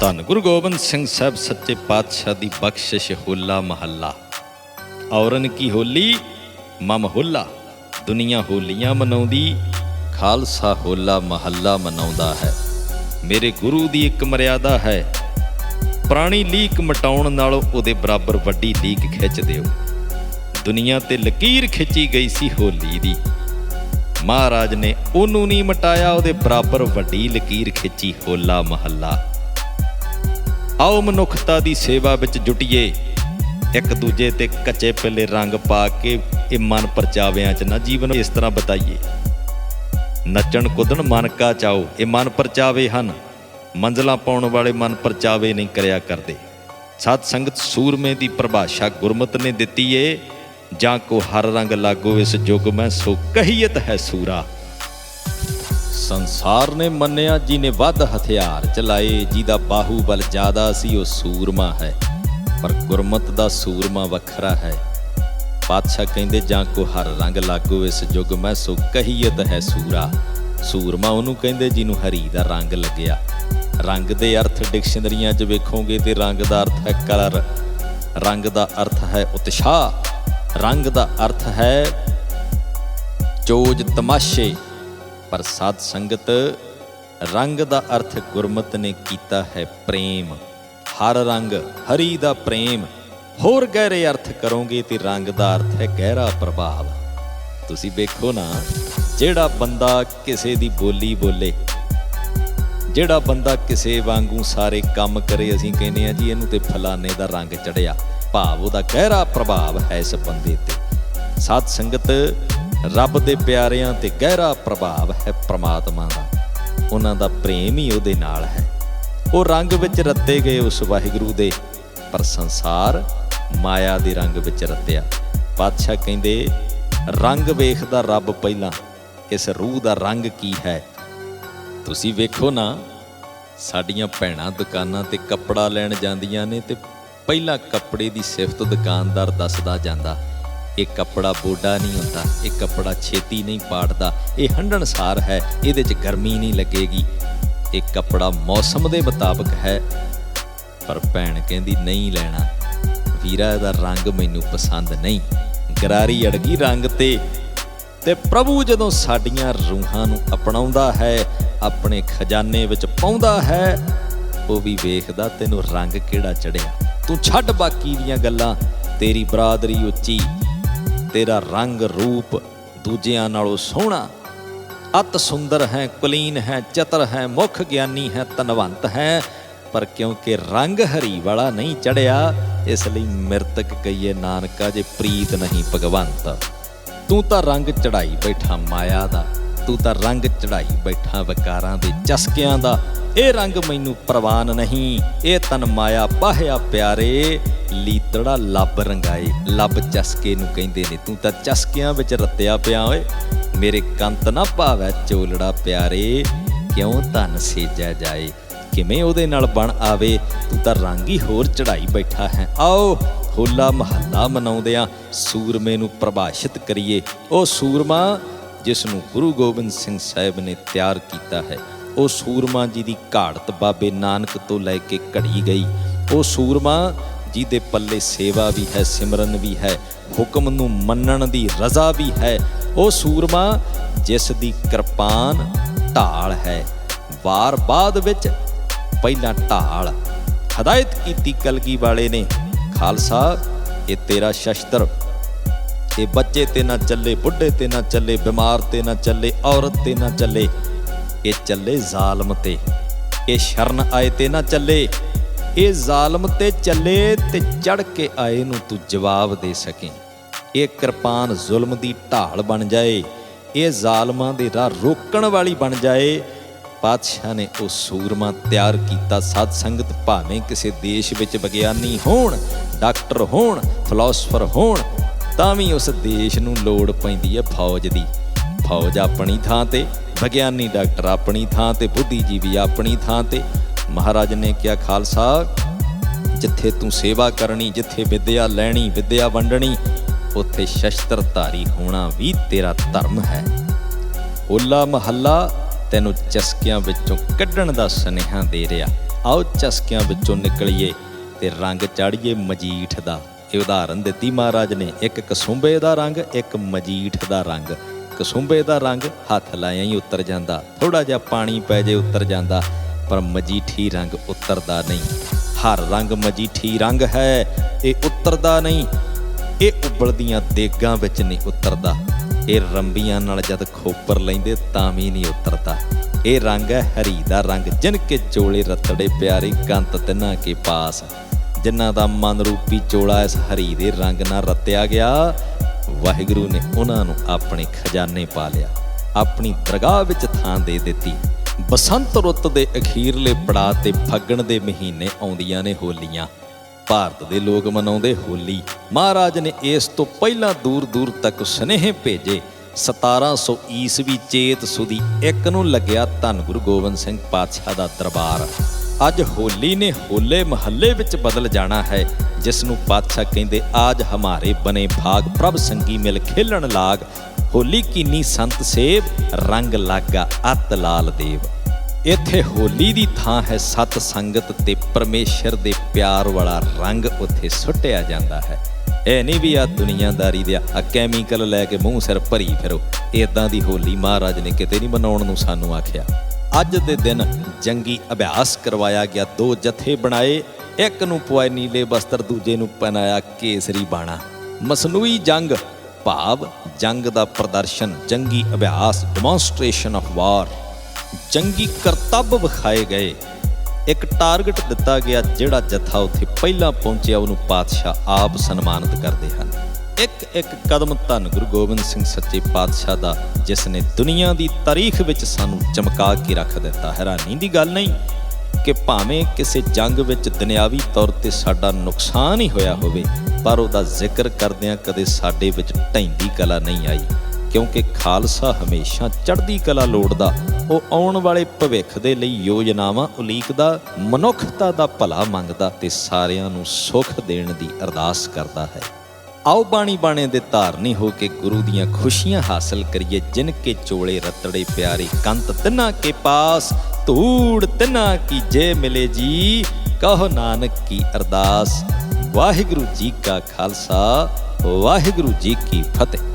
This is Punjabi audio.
ਧੰਨ ਗੁਰੂ ਗੋਬਿੰਦ ਸਿੰਘ ਸਾਹਿਬ ਸੱਚੇ ਪਾਤਸ਼ਾਹ ਦੀ ਬਖਸ਼ਿਸ਼ ਹੋਲਾ ਮਹੱਲਾ। ਔਰਨ ਕੀ ਹੋਲੀ, ਮਮ ਹੋਲਾ, ਦੁਨੀਆ ਹੋਲੀਆਂ ਮਨਾਉਂਦੀ, ਖਾਲਸਾ ਹੋਲਾ ਮਹੱਲਾ ਮਨਾਉਂਦਾ ਹੈ। ਮੇਰੇ ਗੁਰੂ ਦੀ ਇੱਕ ਮਰਿਆਦਾ ਹੈ, ਪੁਰਾਣੀ ਲੀਕ ਮਟਾਉਣ ਨਾਲੋਂ ਉਹਦੇ ਬਰਾਬਰ ਵੱਡੀ ਲੀਕ ਖਿੱਚ ਦਿਓ। ਦੁਨੀਆ ਤੇ ਲਕੀਰ ਖਿੱਚੀ ਗਈ ਸੀ ਹੋਲੀ ਦੀ। ਮਹਾਰਾਜ ਨੇ ਉਹਨੂੰ ਨਹੀਂ ਮਟਾਇਆ, ਉਹਦੇ ਬਰਾਬਰ ਵੱਡੀ ਲਕੀਰ ਖਿੱਚੀ ਹੋਲਾ ਮਹੱਲਾ। ਆਓ ਮਨੁੱਖਤਾ ਦੀ ਸੇਵਾ ਵਿੱਚ ਜੁਟੀਏ। ਇੱਕ ਦੂਜੇ ਤੇ ਕੱਚੇ ਪੱਲੇ ਰੰਗ ਪਾ ਕੇ ਇਹ ਮਨ ਪਰਚਾਵਿਆਂ 'ਚ ਨਾ ਜੀਵਨ ਇਸ ਤਰ੍ਹਾਂ ਬਤਾਈਏ। ਨੱਚਣ, ਕੁੱਦਣ ਮਨ ਕਾ ਚਾਓ, ਇਹ ਮਨ ਪਰਚਾਵੇ ਹਨ। ਮੰਜ਼ਲਾਂ ਪਾਉਣ ਵਾਲੇ ਮਨ ਪਰਚਾਵੇ ਨਹੀਂ ਕਰਿਆ ਕਰਦੇ। ਸਤ ਸੰਗਤ ਸੂਰਮੇ ਦੀ ਪਰਿਭਾਸ਼ਾ ਗੁਰਮਤ ਨੇ ਦਿੱਤੀ ਏ, ਜਾਂ ਕੋ ਹਰ ਰੰਗ ਲਾਗੋ ਇਸ ਯੁਗ ਮੈਂ, ਸੋ ਕਹੀਅਤ ਹੈ ਸੂਰਾ। ਸੰਸਾਰ ਨੇ ਮੰਨਿਆ, ਜਿਹਨੇ ਵੱਧ ਹਥਿਆਰ ਚਲਾਏ, ਜਿਹਦਾ ਬਾਹੂਬਲ ਜ਼ਿਆਦਾ ਸੀ, ਉਹ ਸੂਰਮਾ ਹੈ। ਪਰ ਗੁਰਮਤ ਦਾ ਸੂਰਮਾ ਵੱਖਰਾ ਹੈ। ਪਾਤਸ਼ਾਹ ਕਹਿੰਦੇ, ਜਾਂ ਕੋ ਹਰ ਰੰਗ ਲਾਗੋ ਇਸ ਯੁਗ ਮੈਂ, ਸੋ ਕਹੀਅਤ ਹੈ ਸੂਰਾ। ਸੂਰਮਾ ਉਹਨੂੰ ਕਹਿੰਦੇ, ਜਿਹਨੂੰ ਹਰੀ ਦਾ ਰੰਗ ਲੱਗਿਆ। ਰੰਗ ਦੇ ਅਰਥ ਡਿਕਸ਼ਨਰੀਆਂ 'ਚ ਵੇਖੋਗੇ ਤੇ ਰੰਗ ਦਾ ਅਰਥ ਹੈ ਕਲਰ। ਰੰਗ ਦਾ ਅਰਥ ਹੈ ਉਤਸ਼ਾਹ। ਰੰਗ ਦਾ ਅਰਥ ਹੈ ਚੋਜ ਤਮਾਸ਼ੇ। ਪਰ ਸਾਧ ਸੰਗਤ, ਰੰਗ ਦਾ ਅਰਥ ਗੁਰਮਤ ਨੇ ਕੀਤਾ ਹੈ ਪ੍ਰੇਮ। ਹਰ ਰੰਗ, ਹਰੀ ਦਾ ਪ੍ਰੇਮ। ਹੋਰ ਗਹਿਰੇ ਅਰਥ ਕਰੋਗੇ ਤੇ ਰੰਗ ਦਾ ਅਰਥ ਹੈ ਗਹਿਰਾ ਪ੍ਰਭਾਵ। ਤੁਸੀਂ ਵੇਖੋ ਨਾ, ਜਿਹੜਾ ਬੰਦਾ ਕਿਸੇ ਦੀ ਬੋਲੀ ਬੋਲੇ, ਜਿਹੜਾ ਬੰਦਾ ਕਿਸੇ ਵਾਂਗੂ ਸਾਰੇ ਕੰਮ ਕਰੇ, ਅਸੀਂ ਕਹਿੰਦੇ ਆ ਜੀ ਇਹਨੂੰ ਤੇ ਫਲਾਣੇ ਦਾ ਰੰਗ ਚੜਿਆ। ਭਾਵ ਉਹਦਾ ਗਹਿਰਾ ਪ੍ਰਭਾਵ ਹੈ ਇਸ ਬੰਦੇ ਤੇ। ਸਾਧ ਸੰਗਤ ਰੱਬ ਦੇ ਪਿਆਰਿਆਂ ਤੇ ਗਹਿਰਾ ਪ੍ਰਭਾਵ ਹੈ ਪ੍ਰਮਾਤਮਾ ਦਾ। ਉਹਨਾਂ ਦਾ ਪ੍ਰੇਮ ਹੀ ਉਹਦੇ ਨਾਲ ਹੈ। ਉਹ ਰੰਗ ਵਿੱਚ ਰੱਤੇ ਗਏ ਉਸ ਵਾਹਿਗੁਰੂ ਦੇ, ਪਰ ਸੰਸਾਰ ਮਾਇਆ ਦੇ ਰੰਗ ਵਿੱਚ ਰੱਤਿਆ। ਪਾਤਸ਼ਾਹ ਕਹਿੰਦੇ, ਰੰਗ ਵੇਖਦਾ ਰੱਬ ਪਹਿਲਾਂ, ਇਸ ਰੂਹ ਦਾ ਰੰਗ ਕੀ ਹੈ? ਤੁਸੀਂ ਵੇਖੋ ਨਾ, ਸਾਡੀਆਂ ਭੈਣਾਂ ਦੁਕਾਨਾਂ ਤੇ ਕੱਪੜਾ ਲੈਣ ਜਾਂਦੀਆਂ ਨੇ ਤੇ ਪਹਿਲਾਂ ਕੱਪੜੇ ਦੀ ਸਿਫਤ ਦੁਕਾਨਦਾਰ ਦੱਸਦਾ ਜਾਂਦਾ। ਇਹ ਕੱਪੜਾ ਬੋਡਾ ਨਹੀਂ ਹੁੰਦਾ, ਇਹ ਕੱਪੜਾ ਛੇਤੀ ਨਹੀਂ ਪਾੜਦਾ, ਇਹ ਹੰਢਣਸਾਰ ਹੈ, ਇਹਦੇ 'ਚ ਗਰਮੀ ਨਹੀਂ ਲੱਗੇਗੀ। ਇਹ ਕੱਪੜਾ ਮੌਸਮ ਦੇ ਮੁਤਾਬਕ ਹੈ, ਪਰ ਭੈਣ ਕਹਿੰਦੀ ਨਹੀਂ ਲੈਣਾ। ਵੀਰਾ ਦਾ ਰੰਗ ਮੈਨੂੰ ਪਸੰਦ ਨਹੀਂ। ਗਰਾਰੀ ਅੜਗੀ ਰੰਗ ਤੇ ਤੇ ਪ੍ਰਭੂ ਜਦੋਂ ਸਾਡੀਆਂ ਰੂਹਾਂ ਨੂੰ ਅਪਣਾਉਂਦਾ ਹੈ, ਆਪਣੇ ਖਜ਼ਾਨੇ ਵਿੱਚ ਪਾਉਂਦਾ ਹੈ, ਉਹ ਵੀ ਵੇਖਦਾ ਤੈਨੂੰ ਰੰਗ ਕਿਹੜਾ ਚੜਿਆ। ਤੂੰ ਛੱਡ ਬਾਕੀ ਦੀਆਂ ਗੱਲਾਂ, ਤੇਰੀ ਬਰਾਦਰੀ ਉੱਚੀ ਤੇਰਾ ਰੰਗ ਰੂਪ ਦੂਜਿਆਂ ਨਾਲੋਂ ਸੋਹਣਾ। ਅਤ ਸੁੰਦਰ ਹੈ, ਕੁਲੀਨ ਹੈ, ਚਤਰ ਹੈ, ਮੁਖ ਗਿਆਨੀ ਹੈ ਤਨਵੰਤ ਹੈ। ਪਰ ਕਿਉਂਕਿ ਰੰਗ ਹਰੀ ਵਾਲਾ ਨਹੀਂ ਚੜਿਆ, ਇਸ ਲਈ ਮਿਰਤਕ ਕਹੀਏ, ਨਾਨਕਾ ਜੇ ਪ੍ਰੀਤ ਨਹੀਂ ਭਗਵੰਤ। ਤੂੰ ਤਾਂ ਰੰਗ ਚੜਾਈ ਬੈਠਾ ਮਾਇਆ ਦਾ। ਤੂੰ ਤਾਂ ਰੰਗ ਚੜਾਈ ਬੈਠਾ ਵਿਕਾਰਾਂ ਦੇ ਚਸਕਿਆਂ ਦਾ। ਇਹ ਰੰਗ ਮੈਨੂੰ ਪ੍ਰਵਾਨ ਨਹੀਂ, ਇਹ ਤਨ ਮਾਇਆ ਪਾਹਿਆ ਪਿਆਰੇ। ਲੀਤੜਾ ਲੱਭ ਰੰਗਾਏ, ਲੱਭ ਚਸਕੇ ਨੂੰ ਕਹਿੰਦੇ ਨੇ। ਤੂੰ ਤਾਂ ਚਸਕਿਆਂ ਵਿੱਚ ਰੱਤਿਆ ਪਿਆ ਓਏ, ਮੇਰੇ ਕੰਤ ਨਾ ਭਾਵੈ ਚੋਲੜਾ ਪਿਆਰੇ। ਕਿਉਂ ਧਨ ਸੇਜਿਆ ਜਾਏ, ਕਿਵੇਂ ਉਹਦੇ ਨਾਲ ਬਣ ਆਵੇ। ਤੂੰ ਤਾਂ ਰੰਗ ਹੀ ਹੋਰ ਚੜਾਈ ਬੈਠਾ ਹੈ। ਆਓ, ਹੋਲਾ ਮਹੱਲਾ ਮਨਾਉਂਦਿਆਂ ਸੂਰਮੇ ਨੂੰ ਪ੍ਰਭਾਸ਼ਿਤ ਕਰੀਏ। ਉਹ ਸੂਰਮਾ ਜਿਸ ਨੂੰ ਗੁਰੂ ਗੋਬਿੰਦ ਸਿੰਘ ਸਾਹਿਬ ਨੇ ਤਿਆਰ ਕੀਤਾ ਹੈ, ਉਹ ਸੂਰਮਾ ਜੀ ਦੀ ਘਾੜਤ ਬਾਬੇ ਨਾਨਕ ਤੋਂ ਲੈ ਕੇ ਘੜੀ ਗਈ। ਉਹ ਸੂਰਮਾ ਜਿਹਦੇ ਪੱਲੇ ਸੇਵਾ ਵੀ ਹੈ, ਸਿਮਰਨ ਵੀ ਹੈ, ਹੁਕਮ ਨੂੰ ਮੰਨਣ ਦੀ ਰਜ਼ਾ ਵੀ ਹੈ, ਉਹ ਸੂਰਮਾ ਜਿਸ ਦੀ ਕਿਰਪਾਨ ਢਾਲ ਹੈ। ਵਾਰ ਬਾਅਦ ਵਿੱਚ ਪਹਿਲਾਂ ਢਾਲ ਹਦਾਇਤ ਕੀਤੀ ਕਲਗੀ ਵਾਲੇ ਨੇ, ਖਾਲਸਾ, ਇਹ ਤੇਰਾ ਸ਼ਸਤਰ ਇਹ ਬੱਚੇ ਤੇ ਨਾ ਚੱਲੇ, ਬੁੱਢੇ ਤੇ ਨਾ ਚੱਲੇ, ਬਿਮਾਰ ਤੇ ਨਾ ਚੱਲੇ, ਔਰਤ ਤੇ ਨਾ ਚੱਲੇ, ਇਹ ਚੱਲੇ ਜ਼ਾਲਮ ਤੇ। ਇਹ ਸ਼ਰਨ ਆਏ ਤੇ ਨਾ ਚੱਲੇ, ਇਹ ਜ਼ਾਲਮ ਤੇ ਚੱਲੇ ਤੇ ਚੜ ਕੇ ਆਏ ਨੂੰ ਤੂੰ ਜਵਾਬ ਦੇ ਸਕੇ। ਇਹ ਕਿਰਪਾਨ ਜ਼ੁਲਮ ਦੀ ਢਾਲ ਬਣ ਜਾਏ, ਇਹ ਜ਼ਾਲਮਾਂ ਦੇ ਰਾਹ ਰੋਕਣ ਵਾਲੀ ਬਣ ਜਾਏ। ਪਾਤਸ਼ਾਹ ਨੇ ਉਹ ਸੂਰਮਾ ਤਿਆਰ ਕੀਤਾ, ਸਾਧ ਸੰਗਤ ਭਾਵੇਂ ਕਿਸੇ ਦੇਸ਼ ਵਿੱਚ ਵਿਗਿਆਨੀ ਹੋਣ, ਡਾਕਟਰ ਹੋਣ, ਫਿਲਾਸਫਰ ਹੋਣ ਤਾਂ ਵੀ ਉਸ ਦੇਸ਼ ਨੂੰ ਲੋੜ ਪੈਂਦੀ ਹੈ ਫੌਜ ਦੀ। ਫੌਜ ਆਪਣੀ ਥਾਂ ਤੇ, ਵਿਗਿਆਨੀ ਡਾਕਟਰ ਆਪਣੀ ਥਾਂ ਤੇ, ਬੁੱਧੀਜੀਵੀ ਆਪਣੀ ਥਾਂ ਤੇ। ਮਹਾਰਾਜ ਨੇ ਕਿਹਾ, ਖਾਲਸਾ, ਜਿੱਥੇ ਤੂੰ ਸੇਵਾ ਕਰਨੀ, ਜਿੱਥੇ ਵਿਦਿਆ ਲੈਣੀ, ਵਿਦਿਆ ਵੰਡਣੀ, ਉੱਥੇ ਸ਼ਸਤਰਧਾਰੀ ਹੋਣਾ ਵੀ ਤੇਰਾ ਧਰਮ ਹੈ। ਹੋਲਾ ਮਹੱਲਾ ਤੈਨੂੰ ਚਸਕਿਆਂ ਵਿੱਚੋਂ ਕੱਢਣ ਦਾ ਸੁਨੇਹਾ ਦੇ ਰਿਹਾ। ਆਓ ਚਸਕਿਆਂ ਵਿੱਚੋਂ ਨਿਕਲੀਏ ਤੇ ਰੰਗ ਚਾੜੀਏ ਮਜੀਠ ਦਾ। ਇਹ ਉਦਾਹਰਨ ਦਿੱਤੀ ਮਹਾਰਾਜ ਨੇ, ਇੱਕ ਕਸੁੰਬੇ ਦਾ ਰੰਗ, ਇੱਕ ਮਜੀਠ ਦਾ ਰੰਗ। ਕਸੁੰਬੇ ਦਾ ਰੰਗ ਹੱਥ ਲਾਇਆ ਹੀ ਉਤਰ ਜਾਂਦਾ ਥੋੜਾ ਜਿਹਾ ਪਾਣੀ ਪੈ ਜੇ ਉਤਰ ਜਾਂਦਾ, ਪਰ ਮਜੀਠੀ ਰੰਗ ਉਤਰਦਾ ਨਹੀਂ। ਹਰ ਰੰਗ ਮਜੀਠੀ ਰੰਗ ਹੈ, ਇਹ ਉਤਰਦਾ ਨਹੀਂ। ਇਹ ਉਬਲਦੀਆਂ ਦੇਗਾਂ ਵਿੱਚ ਨਹੀਂ ਉਤਰਦਾ। ਇਹ ਰੰਬੀਆਂ ਨਾਲ ਜਦ ਖੋਪਰ ਲੈਂਦੇ ਤਾਂ ਵੀ ਨਹੀਂ ਉਤਰਦਾ। ਇਹ ਰੰਗ ਹੈ ਹਰੀ ਦਾ ਰੰਗ, ਜਿਨ ਕੇ ਚੋਲੇ ਰਤੜੇ ਪਿਆਰੇ ਕੰਤ ਤਿੰਨਾਂ ਕੇ ਪਾਸ। ਜਿਨ੍ਹਾਂ ਦਾ ਮਨ ਰੂਪੀ ਚੋਲਾ ਇਸ ਹਰੀ ਦੇ ਰੰਗ ਨਾਲ ਰਤਿਆ ਗਿਆ, ਵਾਹਿਗੁਰੂ ਨੇ ਉਹਨਾਂ ਨੂੰ ਆਪਣੇ ਖਜ਼ਾਨੇ ਪਾ ਲਿਆ, ਆਪਣੀ ਦਰਗਾਹ ਵਿੱਚ ਥਾਂ ਦੇ ਦਿੱਤੀ। ਬਸੰਤ ਰੁੱਤ ਦੇ ਅਖੀਰਲੇ ਪੜਾਅ ਤੇ ਫੱਗਣ ਦੇ ਮਹੀਨੇ ਆਉਂਦੀਆਂ ਨੇ ਹੋਲੀਆਂ। ਭਾਰਤ ਦੇ ਲੋਕ ਮਨਾਉਂਦੇ ਹੋਲੀ। ਮਹਾਰਾਜ ਨੇ ਇਸ ਤੋਂ ਪਹਿਲਾਂ ਦੂਰ ਦੂਰ ਤੱਕ ਸੁਨੇਹੇ ਭੇਜੇ। 1700 ਈਸਵੀ ਚੇਤ ਸੁਦੀ ਇੱਕ ਨੂੰ ਲੱਗਿਆ ਧੰਨ ਗੁਰੂ ਗੋਬਿੰਦ ਸਿੰਘ ਪਾਤਸ਼ਾਹ ਦਾ ਦਰਬਾਰ। ਅੱਜ ਹੋਲੀ ਨੇ ਹੋਲੇ ਮਹੱਲੇ ਵਿੱਚ ਬਦਲ ਜਾਣਾ ਹੈ, ਜਿਸ ਨੂੰ ਪਾਤਸ਼ਾਹ ਕਹਿੰਦੇ ਆਜ ਹਮਾਰੇ ਬਨੇ ਭਾਗ, ਪ੍ਰਭ ਸੰਗੀ ਮਿਲ ਖੇਲਣ ਲਾਗ। ਹੋਲੀ ਕੀਨੀ ਸੰਤ ਸੇਵ, ਰੰਗ ਲਾਗਾ ਅਤ ਲਾਲ ਦੇਵ। ਇੱਥੇ ਹੋਲੀ ਦੀ ਥਾਂ ਹੈ ਸਤ ਸੰਗਤ ਤੇ ਪਰਮੇਸ਼ਰ ਦੇ ਪਿਆਰ ਵਾਲਾ ਰੰਗ ਉੱਥੇ ਸੁੱਟਿਆ ਜਾਂਦਾ ਹੈ। ਇਹ ਨਹੀਂ ਵੀ ਆ ਦੁਨੀਆਦਾਰੀ ਦੇ ਆ ਕੈਮੀਕਲ ਲੈ ਕੇ ਮੂੰਹ ਸਿਰ ਭਰੀ ਫਿਰੋ। ਇਦਾਂ ਦੀ ਹੋਲੀ ਮਹਾਰਾਜ ਨੇ ਕਿਤੇ ਨਹੀਂ ਮਨਾਉਣ ਨੂੰ ਸਾਨੂੰ ਆਖਿਆ। ਅੱਜ ਦੇ ਦਿਨ ਜੰਗੀ ਅਭਿਆਸ ਕਰਵਾਇਆ ਗਿਆ। ਦੋ ਜਥੇ ਬਣਾਏ। ਇੱਕ ਨੂੰ ਪਵਾਏ ਨੀਲੇ ਬਸਤਰ, ਦੂਜੇ ਨੂੰ ਪਹਿਨਾਇਆ ਕੇਸਰੀ ਬਾਣਾ। ਮਸਨੂਈ ਜੰਗ, ਭਾਵ ਜੰਗ ਦਾ ਪ੍ਰਦਰਸ਼ਨ, ਜੰਗੀ ਅਭਿਆਸ ਡੈਮੋਨਸਟ੍ਰੇਸ਼ਨ ਆਫ ਵਾਰ ਜੰਗੀ ਕਰਤੱਵ ਵਿਖਾਏ ਗਏ। ਇੱਕ ਟਾਰਗੇਟ ਦਿੱਤਾ ਗਿਆ ਜਿਹੜਾ ਜਥਾ ਉੱਥੇ ਪਹਿਲਾਂ ਪਹੁੰਚਿਆ, ਉਹਨੂੰ ਪਾਤਸ਼ਾਹ ਆਪ ਸਨਮਾਨਿਤ ਕਰਦੇ ਹਨ। ਇੱਕ ਇੱਕ ਕਦਮ ਧੰਨ ਗੁਰੂ ਗੋਬਿੰਦ ਸਿੰਘ ਸੱਚੇ ਪਾਤਸ਼ਾਹ ਦਾ ਜਿਸ ਨੇ ਦੁਨੀਆ ਦੀ ਤਾਰੀਖ ਵਿੱਚ ਸਾਨੂੰ ਚਮਕਾ ਕੇ ਰੱਖ ਦਿੱਤਾ। ਹੈਰਾਨੀ ਦੀ ਗੱਲ ਨਹੀਂ ਕਿ ਭਾਵੇਂ ਕਿਸੇ ਜੰਗ ਵਿੱਚ ਦੁਨਿਆਵੀ ਤੌਰ ਤੇ ਸਾਡਾ ਨੁਕਸਾਨ ਹੀ ਹੋਇਆ ਹੋਵੇ, ਪਰ ਉਹਦਾ ਜ਼ਿਕਰ ਕਰਦਿਆਂ ਕਦੇ ਸਾਡੇ ਵਿੱਚ ਢੈਂਦੀ ਕਲਾ ਨਹੀਂ ਆਈ, ਕਿਉਂਕਿ ਖਾਲਸਾ ਹਮੇਸ਼ਾ ਚੜ੍ਹਦੀ ਕਲਾ ਲੋੜਦਾ, ਉਹ ਆਉਣ ਵਾਲੇ ਭਵਿੱਖ ਦੇ ਲਈ ਯੋਜਨਾਵਾਂ ਉਲੀਕਦਾ, ਮਨੁੱਖਤਾ ਦਾ ਭਲਾ ਮੰਗਦਾ ਤੇ ਸਾਰਿਆਂ ਨੂੰ ਸੁੱਖ ਦੇਣ ਦੀ ਅਰਦਾਸ ਕਰਦਾ ਹੈ। ਆਓ ਬਾਣੀ ਬਾਣੇ ਦੇ ਧਾਰਨੀ ਹੋ ਕੇ ਗੁਰੂ ਦੀਆਂ ਖੁਸ਼ੀਆਂ ਹਾਸਲ ਕਰੀਏ, ਜਿਨ ਕੇ ਚੋਲੇ ਰਤੜੇ ਪਿਆਰੇ ਕੰਤ ਤਿੰਨਾ ਕੇ ਪਾਸ, ਧੂੜ ਤਿੰਨਾ ਕੀ ਜੇ ਮਿਲੇ ਜੀ, ਕਹੋ ਨਾਨਕ ਕੀ ਅਰਦਾਸ। ਵਾਹਿਗੁਰੂ ਜੀ ਕਾ ਖਾਲਸਾ, ਵਾਹਿਗੁਰੂ ਜੀ ਕੀ ਫਤਿਹ।